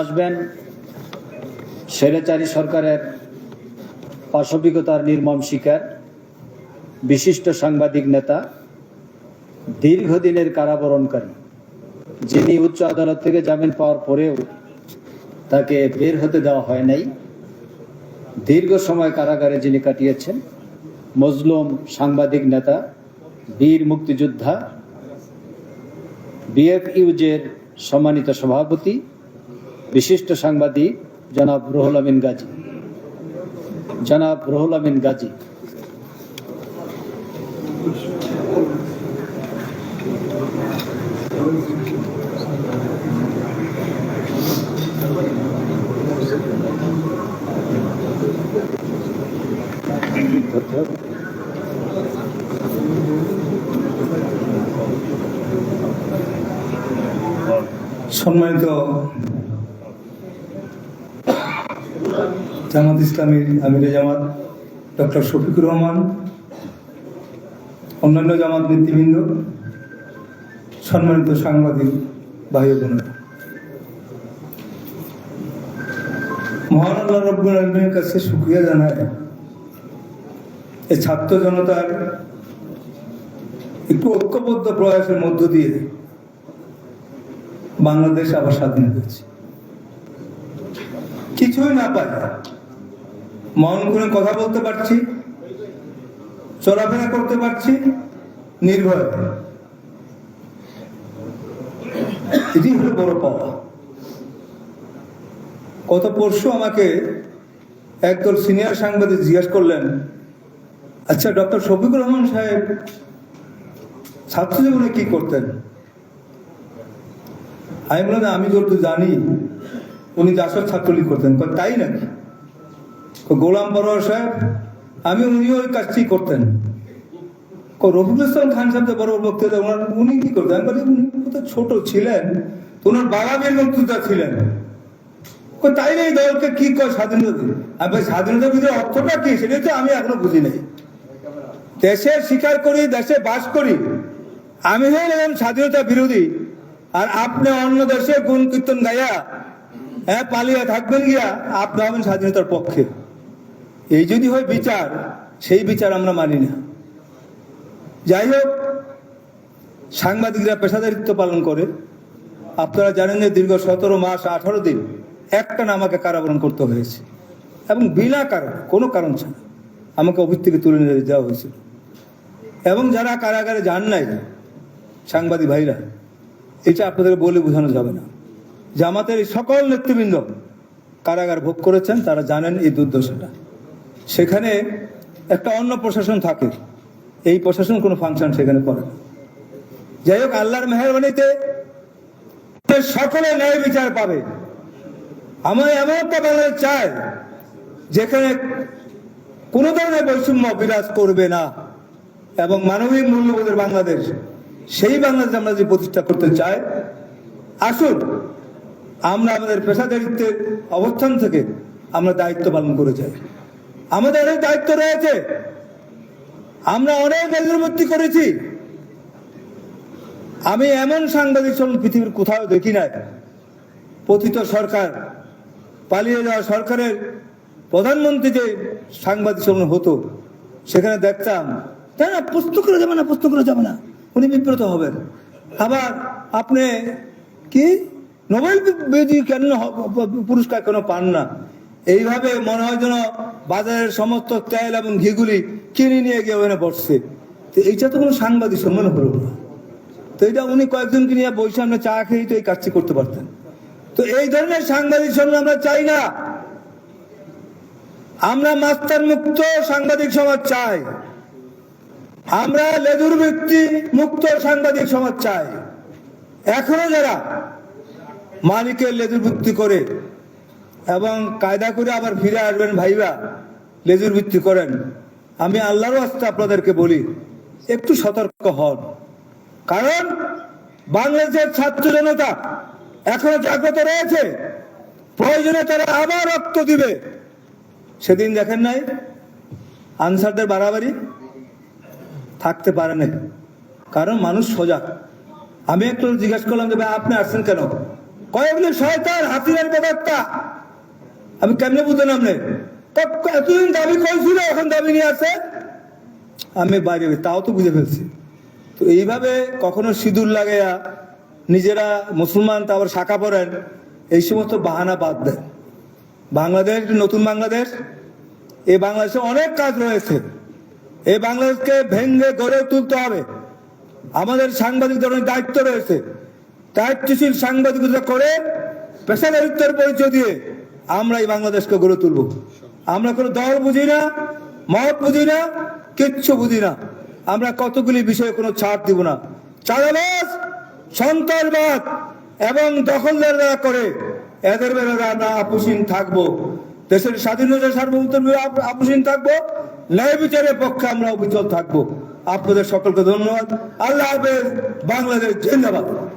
আসবেন। স্বৈরাচারী সরকারের পাশবিকতার নির্মম শিকার বিশিষ্ট সাংবাদিক নেতা, দীর্ঘদিনের কারাবরণকারী, যিনি উচ্চ আদালত থেকে জামিন পাওয়ার পরেও তাকে বের হতে দেওয়া হয় নাই। দীর্ঘ সময় কারাগারে যিনি কাটিয়েছেন, মজলুম সাংবাদিক নেতা, বীর মুক্তিযোদ্ধা, বিএফইউজের সম্মানিত সভাপতি বিশিষ্ট সাংবাদিক জনাব রুহুল আমিন গাজী। জনাব রুহুল আমিন গাজী। সম্মানিত জামাত ইসলামীর আমির জামাত ডক্টর শফিকুর রহমান, অন্যান্য জামাত নেতৃবৃন্দ, সম্মানিত সাংবাদিক ও বোনেরা। মহান আল্লাহ রব্বুল আলমের কাছে সুক্রিয়া জানায় এই ছাত্র জনতার একটু ঐক্যবদ্ধ প্রয়াসের মধ্য দিয়ে বাংলাদেশ আবার স্বাধীন হয়েছে। কিছুই না পাই মন করে কথা বলতে পারছি, চলাফেরা করতে পারছি, নির্ভয়। এটি হলো বড় পাওয়া। গত পরশু আমাকে একদল সিনিয়র সাংবাদিক জিজ্ঞেস করলেন আচ্ছা ডক্টর শফিকুর রহমান সাহেব, ছাত্র জীবনে কি করতেন? আমি বললাম, আমি যত জানি, উনি জাসদ ছাত্রলীগ করতেন। তাই নাকি? গোলাম বড় সাহেব, আমি উনিও ওই কাজটি করতেন। রফিকুল খান সাহেব বড় বক্তৃতা ওনার উনি কি করতেন? আমি উনি তো ছোট ছিলেন ওনার বাবা বীর মুক্তিযোদ্ধা ছিলেন তাই এই দলকে কি কয় স্বাধীনতা দিন আমি স্বাধীনতার ভিতরে অর্থটা কি? সেটাই তো আমি এখনও বুঝি নাই। দেশে স্বীকার করি, দেশে বাস করি। আমি হলাম স্বাধীনতা বিরোধী। আর আপনি অন্য দেশে গুণ কীর্তন গাইয়া হ্যাঁ পালিয়ে থাকবেন গিয়া, আপনি হবেন স্বাধীনতার পক্ষে। এই যদি হয় বিচার, সেই বিচার আমরা মানি না। যাই হোক, সাংবাদিকরা পেশাদারিত্ব পালন করে। আপনারা জানেন যে দীর্ঘ সতেরো মাস, আঠারো দিন একটা না আমাকে কারাবরণ করতে হয়েছে। এবং বিনা কারণ, কোনো কারণ ছাড়া আমাকে অফিস থেকে তুলে নিয়ে দেওয়া হয়েছিল। এবং যারা কারাগারে যান নাই, সাংবাদিক ভাইরা, এটা আপনাদের বলে বোঝানো যাবে না। জামাতের এই সকল নেতৃবৃন্দ কারাগার ভোগ করেছেন, তারা জানেন এই দুর্দশাটা। সেখানে একটা অন্য প্রশাসন থাকে। এই প্রশাসন কোনো ফাংশন সেখানে করে যাই হোক, আল্লাহর মেহরবানিতে সকলে ন্যায় বিচার পাবে। আমার এমন একটা বাংলাদেশ চাই, যেখানে কোনো ধরনের বৈষম্য বিরাজ করবে না এবং মানবিক মূল্যবোধের বাংলাদেশ, সেই বাংলাদেশ আমরা যে প্রতিষ্ঠা করতে চাই, আসুন, আমরা আমাদের পেশাদারিত্বের অবস্থান থেকে আমরা দায়িত্ব পালন করে যাই। আমাদের অনেক দায়িত্ব রয়েছে। আমরা অনেক অগ্রগতি করেছি। আমি এমন সাংবাদিক সম্মেলন পৃথিবীর কোথাও দেখি নাই। পতিত সরকার, পালিয়ে যাওয়া সরকারের প্রধানমন্ত্রী যে সাংবাদিক সম্মেলন হতো, সেখানে দেখতাম তাই না, প্রশ্ন করে যাবে না, প্রশ্ন করে যাবে না। উনি বিব্রত হবেন। আবার আপনি কি? নোবেল বেদি কেন পুরস্কার কেন পান না? এইভাবে মনে হয় যেন বাজারের সমস্ত তেল এবং ঘিগুলি কিনে নিয়ে গিয়ে ওখানে বসছে। তো এইটা তো কোনো সাংবাদিক সম্মেলন হলো না। তো এটা উনি কয়েকজনকে নিয়ে বই সামনে চা খেয়েই তো এই কাজটি করতে পারতেন। তো এই ধরনের সাংবাদিক সম্মেলন আমরা চাই না। আমরা মাস্টার মুক্ত সাংবাদিক সমাজ চাই। আমরা লেদুর ব্যক্তি মুক্ত সাংবাদিক সমাজ চাই। এখনও যারা মালিকের লেদুর ভিত্তি করে এবং কায়দা করে আবার ফিরে আসবেন ভাইবা, লেজুর ভিত্তি করেন। আমি আল্লাহর আস্তে আপনাদেরকে বলি, একটু সতর্ক হন। কারণ বাংলাদেশের ছাত্র জনতা এখনও জাগ্রত রয়েছে, প্রয়োজনে তারা আবার রক্ত দিবে। সেদিন দেখেন নাই, আনসারদের বাড়াবাড়ি থাকতে পারে নাই। কারণ মানুষ সজাগ। আমি একটু জিজ্ঞাসা করলাম যে, ভাই, আপনি আসছেন কেন? কয়েকদিন শয়তান হাতিরার বেদাত্তা। আমি কেমনে বুঝলেন আপনি এতদিন দাবি করেছিল এখন দাবি নিয়ে আসে আমি বাইরে তাও তো বুঝে ফেলছি। তো এইভাবে কখনো সিঁদুর লাগাইয়া নিজেরা মুসলমান, তারপর শাখা পড়েন এই সমস্ত বাহানা বাদ দেন। বাংলাদেশ নতুন বাংলাদেশ। এই বাংলাদেশে অনেক কাজ রয়েছে। এই বাংলাদেশকে ভেঙ্গে গড়ে তুলতে হবে। আমাদের সাংবাদিকদের অনেক দায়িত্ব রয়েছে। দায়িত্বশীল সাংবাদিকতা করে পেশাদারিত্বের পরিচয় দিয়ে আমরা এই বাংলাদেশকে গড়ে তুলব। আমরা কোনো দল বুঝি না, মত বুঝি না, কিচ্ছু বুঝি না। আমরা কতগুলি বিষয়ে কোনো ছাড় দিব না। চাঁদাবাজ, সন্ত্রাসবাদ এবং দখলদাররা করে এদের বেলায় আমরা আপুসীন থাকব। দেশের স্বাধীনতা আপ- আপুসীন থাকব। ন্যায় বিচারের পক্ষে আমরা অবিচল থাকব। আপনাদের সকলকে ধন্যবাদ। আল্লাহ হাফেজ। বাংলাদেশ জিন্দাবাদ।